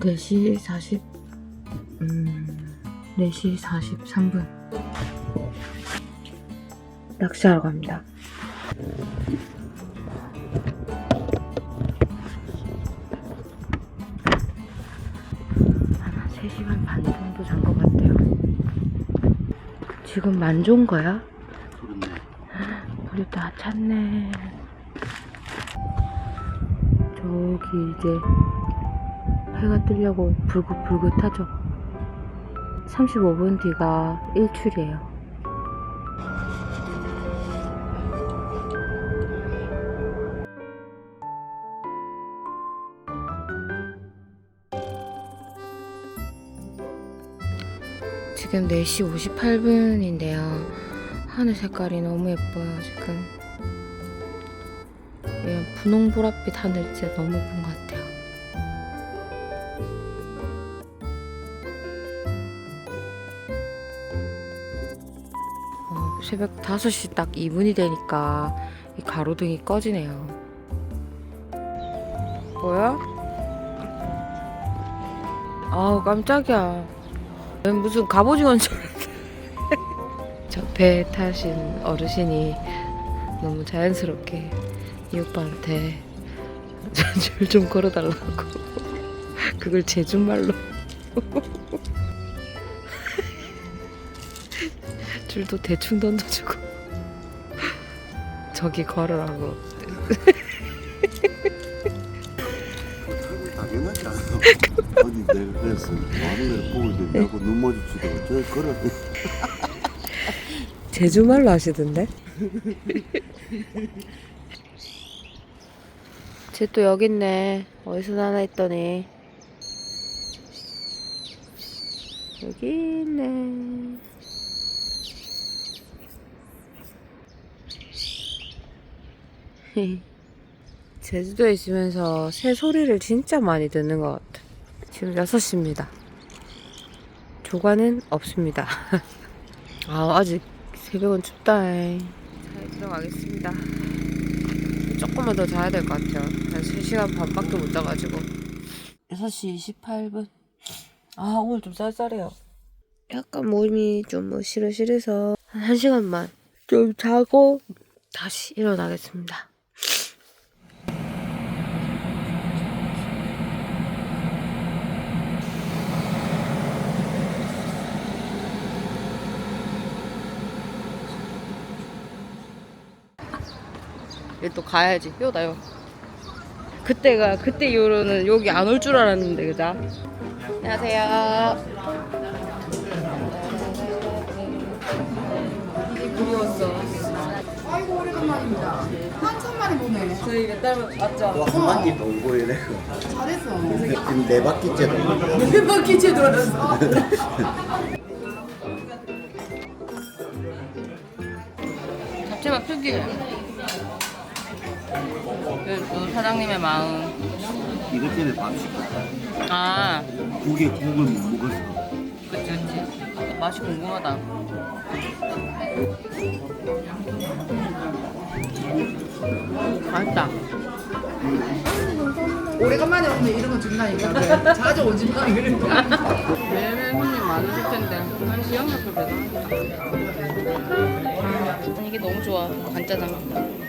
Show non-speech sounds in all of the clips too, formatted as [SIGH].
4시 40, 음, 4시 43분. 낚시하러 갑니다. 한 3시간 반 정도 잔 것 같아요. 지금 만조인 거야? 물이 다 찼네. 저기 이제 해가 뜨려고 불긋불긋하죠. 35분 뒤가 일출이에요. 지금 4시 58분인데요. 하늘 색깔이 너무 예뻐요, 지금. 이런 분홍 보랏빛 하늘 진짜 너무 예쁜 것 같아요. 새벽 5시 딱 2분이 되니까 이 가로등이 꺼지네요. 뭐야? 아우 깜짝이야. 웬 무슨 갑오징어인 줄 알았네. [LAUGHS] 저배 타신 어르신이 너무 자연스럽게 이 오빠한테 [LAUGHS] 줄 좀 걸어달라고 [LAUGHS] 그걸 제주말로 줄도 대충 던져주고 [LAUGHS] 저기 걸으라고 당연하지 않아. 어디 내가 그랬어. 마음을 보고 있는데 하고 눈 마주치다가 저 걸어. [LAUGHS] 제주말로 하시던데? [LAUGHS] 쟤 또 여기 있네. 어디서 나나 했더니. 여기 있네. 제주도에 있으면서 새 소리를 진짜 많이 듣는 것 같아. 지금 6시입니다. 조과는 없습니다. [LAUGHS] 아, 아직 새벽은 춥다. 잘 들어가겠습니다. 조금만 더 자야 될 것 같아요. 한 3시간 반밖에 못 자가지고. 6시 28분. 아, 오늘 좀 쌀쌀해요. 약간 몸이 좀 으실으실해서 한 1시간만 좀 자고 다시 일어나겠습니다. 이제 또 가야지. 요 나요. 그때가 그때 이후로는 여기 안 올 줄 알았는데 그자. 안녕하세요. 그리웠어. 아이고 오래간만입니다. 한참 만에 보네. 저희 몇달 맞죠? 한 바퀴 돌고 이래. 잘했어. 지금 네 바퀴째 돌고. 몇 바퀴째 돌았어. 잡채밥 특이해. 그 사장님의 마음. 이것 때문에 밥 시켰다. 아, 국에 국을 못 먹었어. 그치 그치. 맛이 궁금하다. 맛있다. 오래간만에 오면 이런 거 준다니까. 자주 오지 마. 그러니까. 매일매일 손님 많으실 텐데 한 시간 밖에 대단하다. 이게 너무 좋아. 간짜장.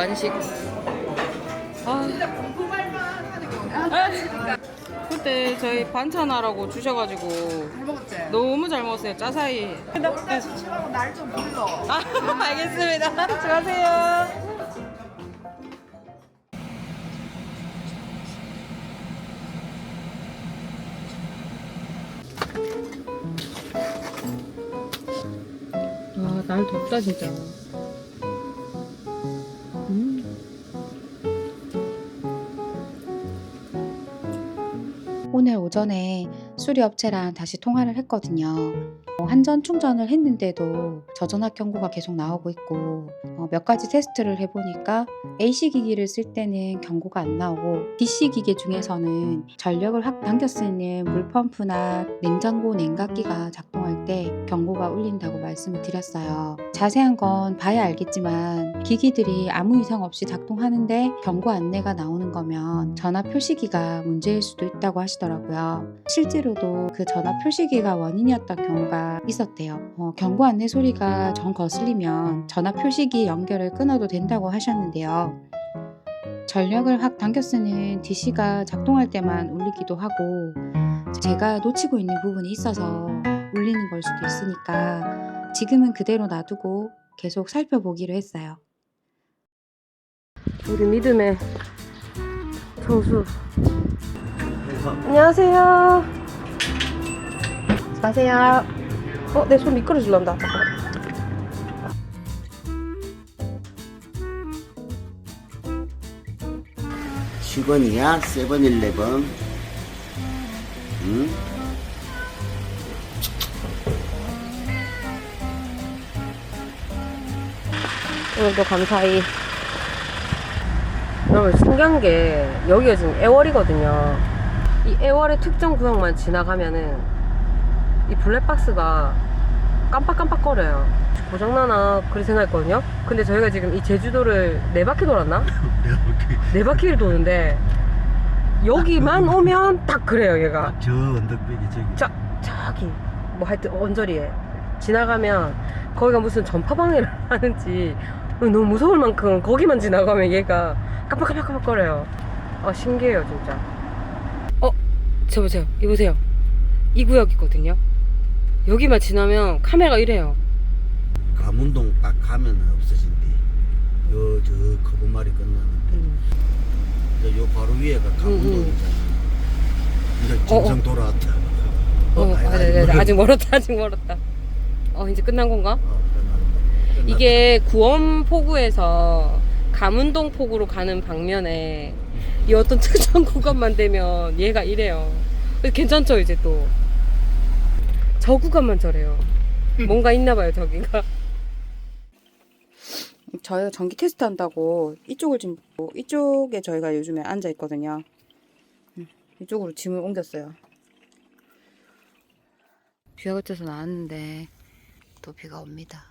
완식. 아. 그때 저희 반찬하라고 주셔가지고 잘 먹었지? 너무 잘 먹었어요. 짜사이. 일단 수치하고 날좀 불러. 아, [LAUGHS] 알겠습니다. 수고하세요. 아, 날 덥다 진짜. 오늘 오전에 수리업체랑 다시 통화를 했거든요. 어, 한전 충전을 했는데도 저전압 경고가 계속 나오고 있고 어, 몇 가지 테스트를 해보니까 AC 기기를 쓸 때는 경고가 안 나오고 DC 기기 중에서는 전력을 확 당겨 쓰는 물펌프나 냉장고 냉각기가 작동할 때 경고가 울린다고 말씀을 드렸어요. 자세한 건 봐야 알겠지만 기기들이 아무 이상 없이 작동하는데 경고 안내가 나오는 거면 전압 표시기가 문제일 수도 있다고 하시더라고요. 실제로 도 그 전압 표시기가 원인이었던 경우가 있었대요. 어, 경고 안내 소리가 정 거슬리면 전압 표시기 연결을 끊어도 된다고 하셨는데요. 전력을 확 당겨 쓰는 DC가 작동할 때만 울리기도 하고 제가 놓치고 있는 부분이 있어서 울리는 걸 수도 있으니까 지금은 그대로 놔두고 계속 살펴보기로 했어요. 우리 믿음의 정수. 안녕하세요. 마세요. 어, 내 손 미끄러질란다. 직원이야 세븐일레븐 응? 오늘도 감사히. 여러분 신기한 게 여기가 지금 애월이거든요. 이 애월의 특정 구역만 지나가면은 이 블랙박스가 깜빡깜빡거려요. 고장나나 그렇게 생각했거든요. 근데 저희가 지금 이 제주도를 네 바퀴 돌았나? [LAUGHS] 네 바퀴를 도는데 여기만 오면 딱 그래요 얘가. 저 언덕배기 저기 자, 저기 뭐 하여튼 언저리에 지나가면 거기가 무슨 전파방해를 [LAUGHS] 하는지 너무 무서울 만큼 거기만 지나가면 얘가 깜빡깜빡깜빡거려요 아 신기해요 진짜 어? 저 보세요 이 보세요 이 구역이거든요 여기만 지나면 카메라가 이래요 가문동 딱 가면 없어진대 요저 커브 말이 끝나는데 음. 요 바로 위에가 가문동이잖아 이제 어, 정상 돌아왔다 어, 아니, 아, 아니, 네네 모르- 아직 멀었다 아직 멀었다 어 이제 끝난 건가? 어. 끝났다. 이게 구원포구에서 가문동 폭으로 가는 방면에 이 어떤 [LAUGHS] 특정 구간만 되면 얘가 이래요. 괜찮죠 이제 또. 저 구간만 저래요. 뭔가 있나 봐요 저기가. 저희가 전기 테스트 한다고 이쪽을 지금 이쪽에 저희가 요즘에 앉아 있거든요. 음, 이쪽으로 짐을 옮겼어요. 비가 그쳐서 나왔는데 또 비가 옵니다.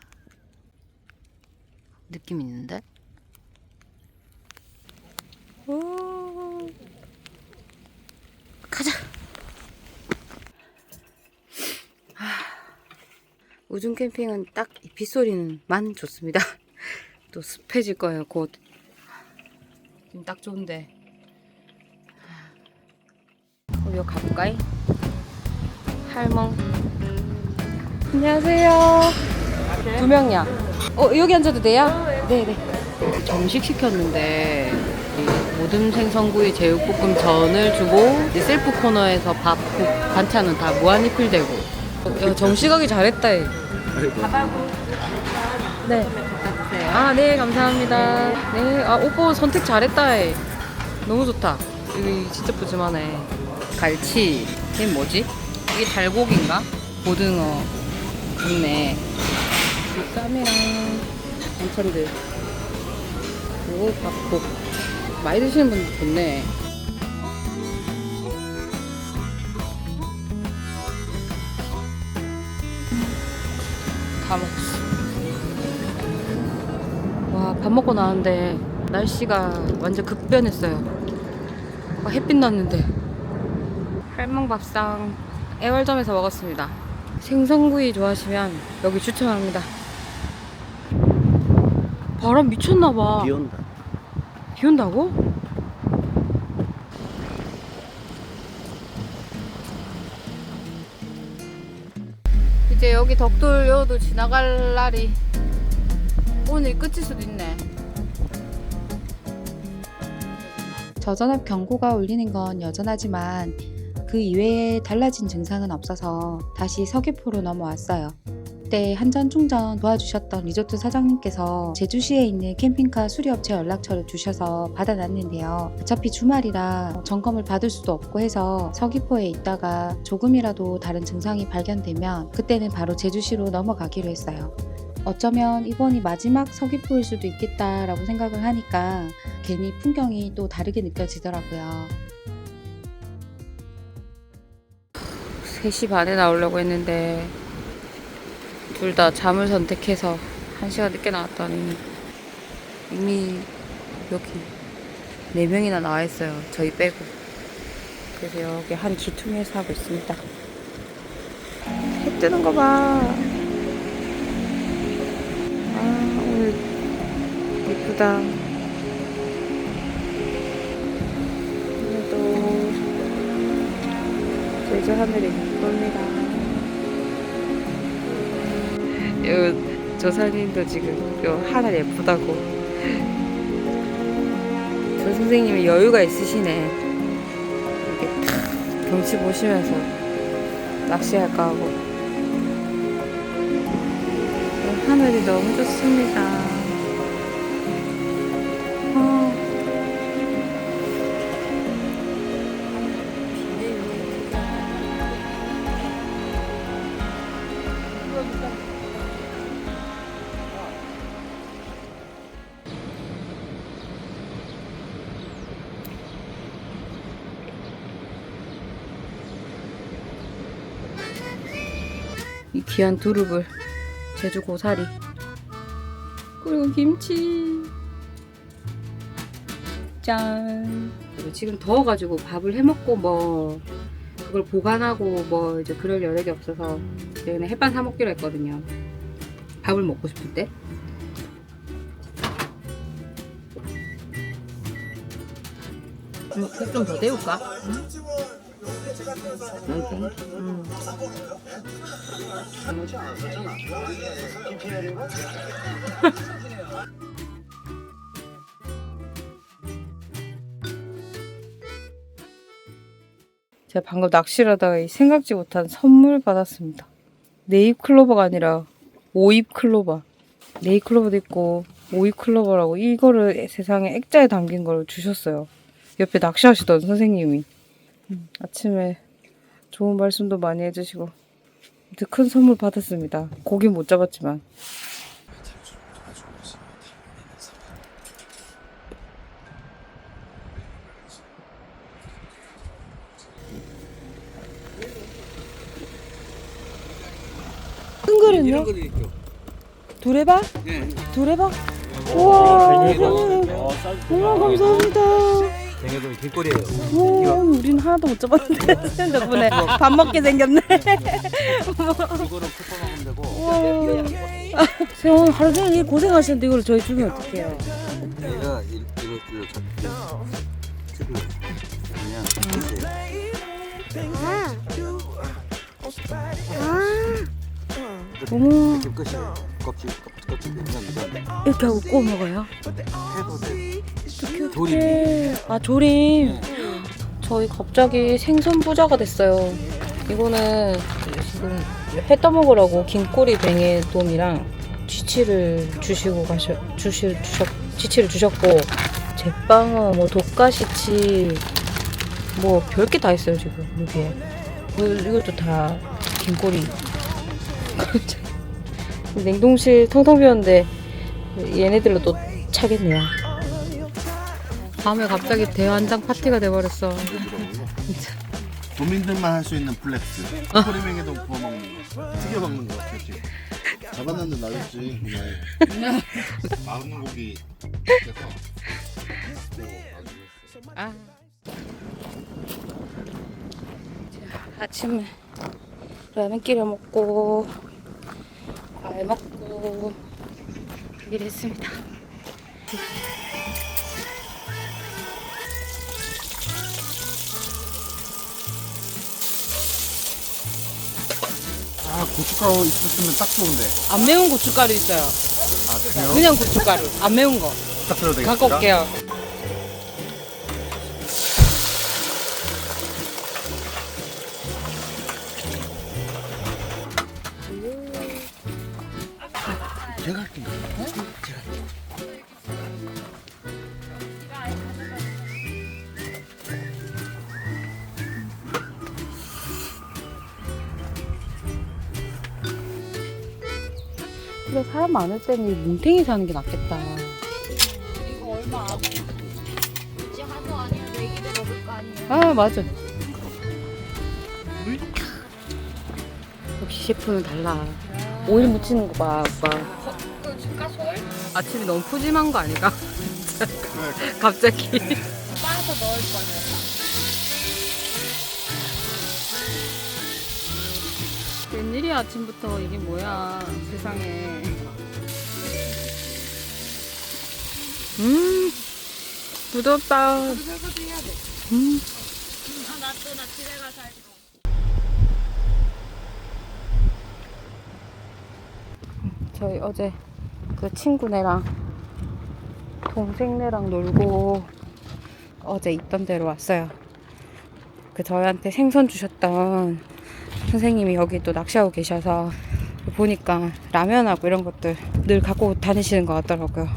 느낌 있는데? 오. 가자. 우중 캠핑은 딱 이 빗소리는만 좋습니다. [LAUGHS] 또 습해질 거예요 곧. 지금 딱 좋은데. 어, 여기 가볼까이? 할멍. 안녕하세요. 두 명이야. 어, 여기 앉아도 돼요? 네네. 정식 시켰는데, 이 모듬 생선구이 제육볶음 전을 주고, 셀프 코너에서 밥, 국, 반찬은 다 무한 리필 되고. 야, 정식하기 잘했다, 얘. 네. 아, 네, 감사합니다. 네, 아, 오빠 선택 잘했다, 얘. 너무 좋다. 여기 진짜 푸짐하네. 갈치, 이게 뭐지? 이게 달고기인가? 고등어, 있네. 쌈이랑 반찬들. 그리고 밥국. 많이 드시는 분들 좋네. 밥 먹고 나왔는데 날씨가 완전 급변했어요. 아, 햇빛 났는데. 할망밥상 애월점에서 먹었습니다. 생선구이 좋아하시면 여기 추천합니다. 바람 미쳤나봐. 비 온다 비 온다고? 이제 여기 덕돌여도 지나갈 날이 오늘 끝일 수도 있네. 저전압 경고가 울리는 건 여전하지만 그 이외에 달라진 증상은 없어서 다시 서귀포로 넘어왔어요. 그때 한전 충전 도와주셨던 리조트 사장님께서 제주시에 있는 캠핑카 수리업체 연락처를 주셔서 받아놨는데요. 어차피 주말이라 점검을 받을 수도 없고 해서 서귀포에 있다가 조금이라도 다른 증상이 발견되면 그때는 바로 제주시로 넘어가기로 했어요. 어쩌면 이번이 마지막 서귀포일 수도 있겠다라고 생각을 하니까 괜히 풍경이 또 다르게 느껴지더라고요. 3시 반에 나오려고 했는데 둘 다 잠을 선택해서 1시간 늦게 나왔더니 이미 여기 4명이나 나와 있어요. 저희 빼고. 그래서 여기 한 기퉁에서 하고 있습니다. 해 뜨는 거 봐. 오늘 예쁘다. 오늘도 제주 하늘이 예쁩니다. 요 조사님도 지금 요 하늘 예쁘다고. 저 선생님이 여유가 있으시네. 이렇게 탁 경치 보시면서 낚시할까 하고. 하늘이 너무 좋습니다. 아. 이 귀한 두릅을 제주 고사리. 그리고 김치. 짠. 그리고 지금 더워가지고 밥을 해먹고 뭐 그걸 보관하고 뭐 이제 그럴 여력이 없어서 저희는 햇반 사 먹기로 했거든요. 밥을 먹고 싶을 때. 좀더 데울까? 제가 방금 낚시를 하다가 이 생각지 못한 선물 받았습니다. 네잎 클로버가 아니라 오잎 클로버. 네잎 클로버도 있고 오잎 클로버라고 이거를 세상에 액자에 담긴 걸 주셨어요. 옆에 낚시하시던 선생님이. 음, 아침에 좋은 말씀도 많이 해주시고 큰 선물 받았습니다. 고기 못 잡았지만. 큰 거는요? 두레박? 두레박? 우와, 선생님. 우와, 감사합니다. 댕해도 길거리에요. 우와, 우린 하나도 못 잡았는데. [LAUGHS] 덕분에 밥 먹게 생겼네. 이거는 [LAUGHS] 쿠퍼 먹으면 되고. 오늘 하루 종일 고생하시는데 이걸 저희 주면 어떡해요? 얘가 이- 이거 잡고. 그냥 이렇게 어머, 이렇게 끝이에요. 껍질 껍질 껍질 그냥 이거 이렇게 하고 구워 먹어요? 해도 돼. 조림. 아, 조림. 저희 갑자기 생선 부자가 됐어요. 이거는 지금 회 떠먹으라고 긴꼬리 뱅에 돔이랑 쥐치를 주시고 가셔 주시 주셨 쥐치를 주셨고 제빵어 뭐 독가시치 뭐 별 게 다 있어요 지금 여기에 이것도 다 긴꼬리 [LAUGHS] 냉동실 텅텅 비었는데 얘네들로 또 차겠네요. 밤에 갑자기 대환장 파티가 돼버렸어. 도민들만 할 수 있는 플렉스. 코리맹에도 구워 먹는 거. 튀겨 먹는 거. 그렇지. 잡았는데 나겠지. 그냥. 마흔 고기. 아. 자, 아침에 라면 끓여 먹고 과일 먹고 일을 했습니다. 아, 고춧가루 있었으면 딱 좋은데. 안 매운 고춧가루 있어요. 아, 그래요? 그냥 고춧가루. 안 매운 거. 부탁드려도 되겠습니까? 갖고 올게요. 사람 많을 때는 이 뭉탱이 사는 게 낫겠다. 이제 한우 아니면 내기를 먹을 거 아니에요? 아 맞아. 역시 셰프는 달라. 오일 묻히는 거 봐, 오빠. 그 집가솔? 아침이 너무 푸짐한 거 아닌가? [LAUGHS] 갑자기. 빠서 넣을 거예 웬일이야 아침부터 이게 뭐야 세상에. 음 부럽다. 음. 저희 어제 그 친구네랑 동생네랑 놀고 어제 있던 데로 왔어요. 그 저희한테 생선 주셨던 선생님이 여기 또 낚시하고 계셔서 보니까 라면하고 이런 것들 늘 갖고 다니시는 것 같더라고요.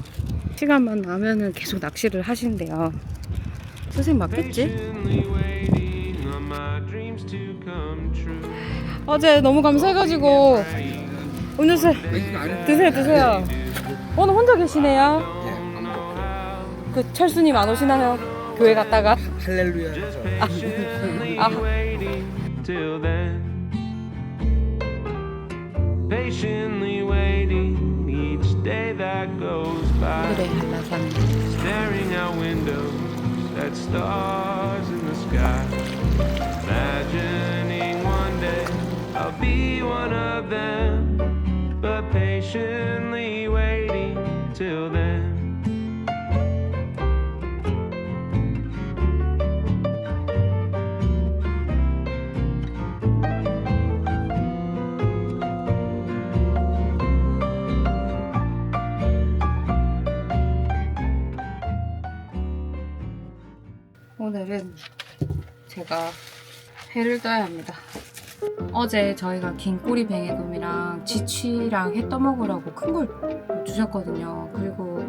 시간만 나면은 계속 낚시를 하신대요. 선생님 맞겠지? 어제 너무 감사해가지고 음료수 드세요 드세요. 오늘 혼자 계시네요. 그 철수님 안 오시나요? 교회 갔다가 할렐루야. Patiently 아. patiently waiting each day that goes by. Staring out windows at stars in the sky. Imagining one day I'll be one of them, but patiently waiting till then. 제가 회를 떠야 합니다. 어제 저희가 긴꼬리 뱅에돔이랑 지취랑 해 떠먹으라고 큰 걸 주셨거든요. 그리고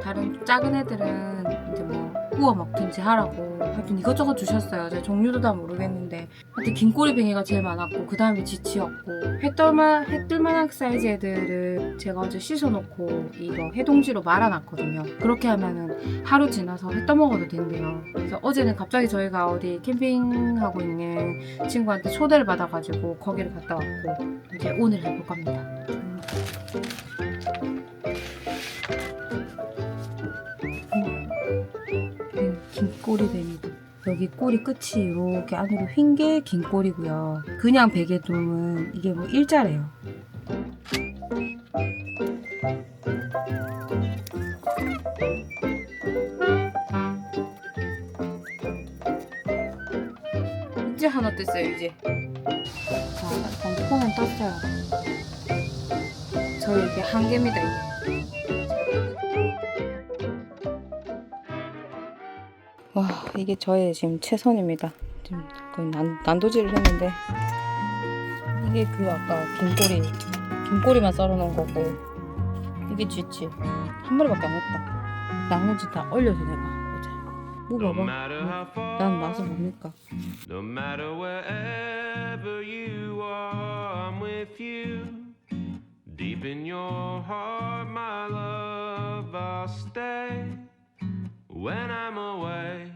다른 작은 애들은 이제 뭐 구워 먹든지 하라고 하여튼 이것저것 주셨어요. 제가 종류도 다 모르겠는데 하여튼 긴 꼬리 뱅이가 제일 많았고 그 다음에 지치였고 해뜰만 해뜰만한 사이즈 애들을 제가 어제 씻어놓고 이거 해동지로 말아놨거든요. 그렇게 하면은 하루 지나서 회 떠먹어도 된대요. 그래서 어제는 갑자기 저희가 어디 캠핑하고 있는 친구한테 초대를 받아가지고 거기를 갔다 왔고 이제 오늘 해볼 겁니다. 음. 꼬리 뱀이고 여기 꼬리 끝이 이렇게 안으로 휜 게 긴 꼬리고요. 그냥 베개돔은 이게 뭐 일자래요. 이제 하나 떴어요 이제. 자, 방포는 떴어요. 저 이게 한 개입니다. 이게. 이게 저의 지금 최선입니다. 지금 거의 난, 난도질을 했는데 이게 그 아까 긴꼬리 긴꼬리만 썰어놓은 거고 이게 쥐치 한 마리밖에 안 했다. 나머지 다 얼려서 내가 어제 뭐 far, 난 맛을 뭡니까? no matter wherever you are, I'm with you. Deep in your heart, my love, I'll stay. When I'm away,